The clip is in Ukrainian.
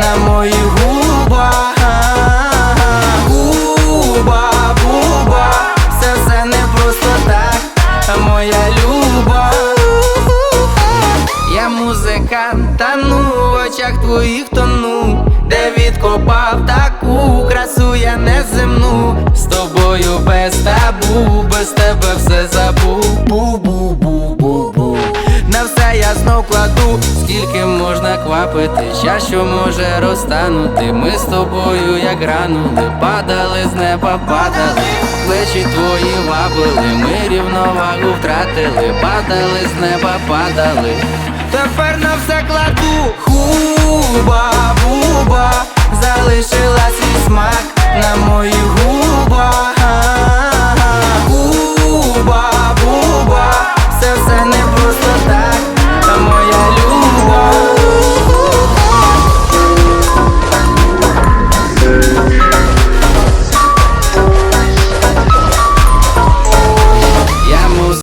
на мої губа, Губа, губа, все це не просто так, моя люба. Я музикант, тону в очах твоїх тону, де відкопав таку красу, я не земну, з тобою без табу, без тебе все забув. Скільки ща що може розтанути. Ми з тобою, як гранули, падали з неба, падали, плечі твої вабили, ми рівновагу втратили, падали з неба, падали. Тепер на все кладу Хуба, буба, залишилась